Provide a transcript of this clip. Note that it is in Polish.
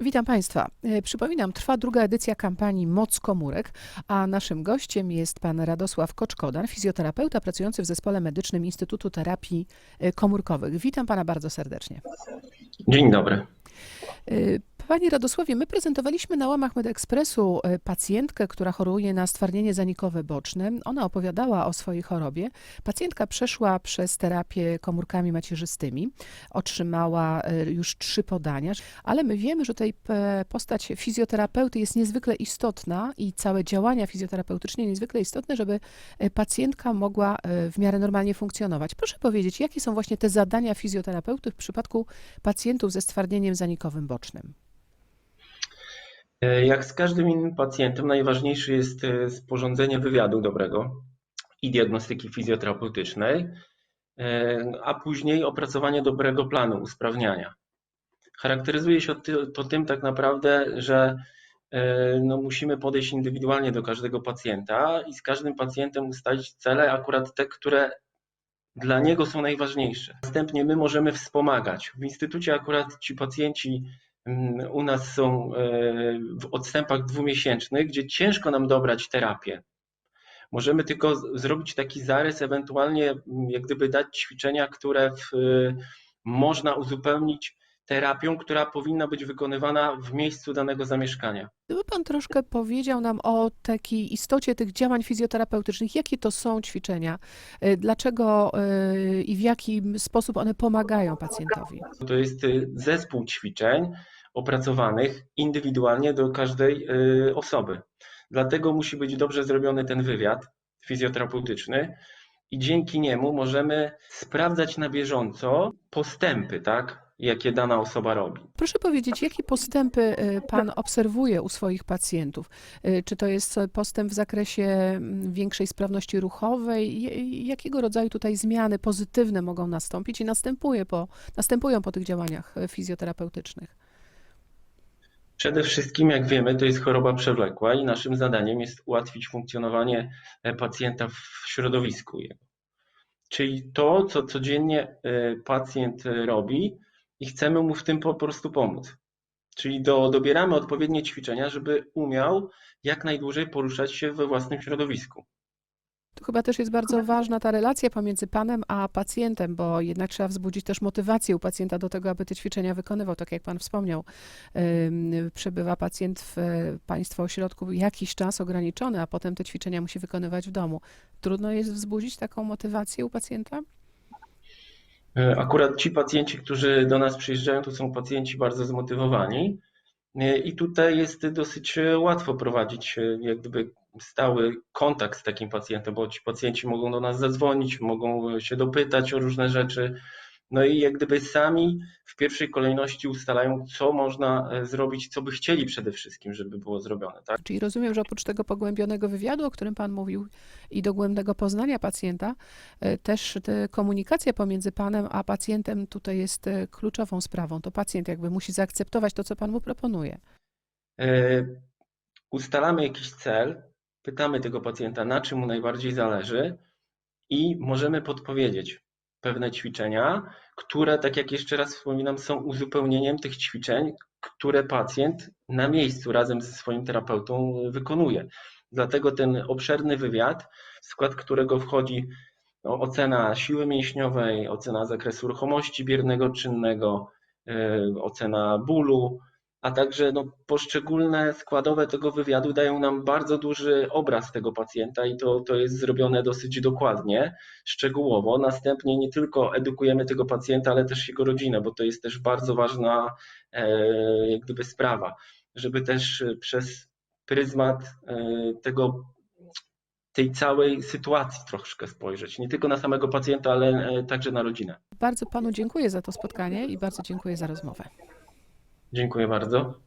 Witam Państwa. E, Przypominam, trwa druga edycja kampanii Moc Komórek, a naszym gościem jest pan Radosław Koczkodan, fizjoterapeuta pracujący w Zespole Medycznym Instytutu Terapii e, Komórkowych. Witam pana bardzo serdecznie. Dzień dobry. Panie Radosławie, my prezentowaliśmy na łamach MedEkspresu e, pacjentkę, która choruje na stwardnienie zanikowe boczne. Ona opowiadała o swojej chorobie. Pacjentka przeszła przez terapię komórkami macierzystymi, otrzymała e, już trzy podania, ale my wiemy, że tutaj e, postać fizjoterapeuty jest niezwykle istotna i całe działania fizjoterapeutyczne niezwykle istotne, żeby pacjentka mogła w miarę normalnie funkcjonować. Proszę powiedzieć, jakie są właśnie te zadania fizjoterapeuty w przypadku pacjentów ze stwardnieniem zanikowym bocznym? E, Jak z każdym innym pacjentem, najważniejsze jest e, sporządzenie wywiadu dobrego i diagnostyki fizjoterapeutycznej, e, a później opracowanie dobrego planu usprawniania. Charakteryzuje się to tym tak naprawdę, że no, musimy podejść indywidualnie do każdego pacjenta i z każdym pacjentem ustalić cele, akurat te, które dla niego są najważniejsze. Następnie my możemy wspomagać. W instytucie akurat ci pacjenci u nas są e, w odstępach dwumiesięcznych, gdzie ciężko nam dobrać terapię. Możemy tylko zrobić taki zarys, ewentualnie mm, jak gdyby dać ćwiczenia, które w, e, można uzupełnić terapią, która powinna być wykonywana w miejscu danego zamieszkania. Gdyby Pan troszkę powiedział nam o takiej istocie tych działań fizjoterapeutycznych, jakie to są ćwiczenia, y, dlaczego y, i w jaki sposób one pomagają pacjentowi? To jest y, zespół ćwiczeń opracowanych indywidualnie do każdej osoby. Dlatego musi być dobrze zrobiony ten wywiad fizjoterapeutyczny i dzięki niemu możemy sprawdzać na bieżąco postępy, tak, jakie dana osoba robi. Proszę powiedzieć, jakie postępy y, Pan obserwuje u swoich pacjentów? Y, Czy to jest postęp w zakresie mm, większej sprawności ruchowej? Jakiego rodzaju tutaj zmiany pozytywne mogą nastąpić i następuje po, następują po tych działaniach y, fizjoterapeutycznych? Przede wszystkim, jak wiemy, to jest choroba przewlekła i naszym zadaniem jest ułatwić funkcjonowanie e, pacjenta w środowisku jego. Czyli to, co codziennie e, pacjent e, robi i chcemy mu w tym po prostu pomóc. Czyli do, dobieramy odpowiednie ćwiczenia, żeby umiał jak najdłużej poruszać się we własnym środowisku. Tu chyba też jest bardzo ważna ta relacja pomiędzy panem a pacjentem, bo jednak trzeba wzbudzić też motywację u pacjenta do tego, aby te ćwiczenia wykonywał. Tak jak pan wspomniał, przebywa pacjent w państwa ośrodku jakiś czas ograniczony, a potem te ćwiczenia musi wykonywać w domu. Trudno jest wzbudzić taką motywację u pacjenta? E, Akurat ci pacjenci, którzy do nas przyjeżdżają, to są pacjenci bardzo zmotywowani e, i tutaj jest dosyć e, łatwo prowadzić jak gdyby stały kontakt z takim pacjentem, bo ci pacjenci mogą do nas zadzwonić, mogą się dopytać o różne rzeczy. No i jak gdyby sami w pierwszej kolejności ustalają, co można e, zrobić, co by chcieli przede wszystkim, żeby było zrobione, tak? Czyli rozumiem, że oprócz tego pogłębionego wywiadu, o którym pan mówił, i dogłębnego poznania pacjenta, e, też te komunikacja pomiędzy panem a pacjentem tutaj jest e, kluczową sprawą. To pacjent jakby musi zaakceptować to, co pan mu proponuje. Ustalamy jakiś cel, pytamy tego pacjenta, na czym mu najbardziej zależy i możemy podpowiedzieć pewne ćwiczenia, które, tak jak jeszcze raz wspominam, są uzupełnieniem tych ćwiczeń, które pacjent na miejscu razem ze swoim terapeutą wykonuje. Dlatego ten obszerny wywiad, w skład którego wchodzi no, ocena siły mięśniowej, ocena zakresu ruchomości biernego czynnego, e, ocena bólu, a także no, poszczególne składowe tego wywiadu dają nam bardzo duży obraz tego pacjenta i to, to jest zrobione dosyć dokładnie, szczegółowo. Następnie nie tylko edukujemy tego pacjenta, ale też jego rodzinę, bo to jest też bardzo ważna e, jak gdyby sprawa, żeby też e, przez pryzmat e, tego tej całej sytuacji troszkę spojrzeć. Nie tylko na samego pacjenta, ale e, także na rodzinę. Bardzo panu dziękuję za to spotkanie i bardzo dziękuję za rozmowę. Dziękuję bardzo.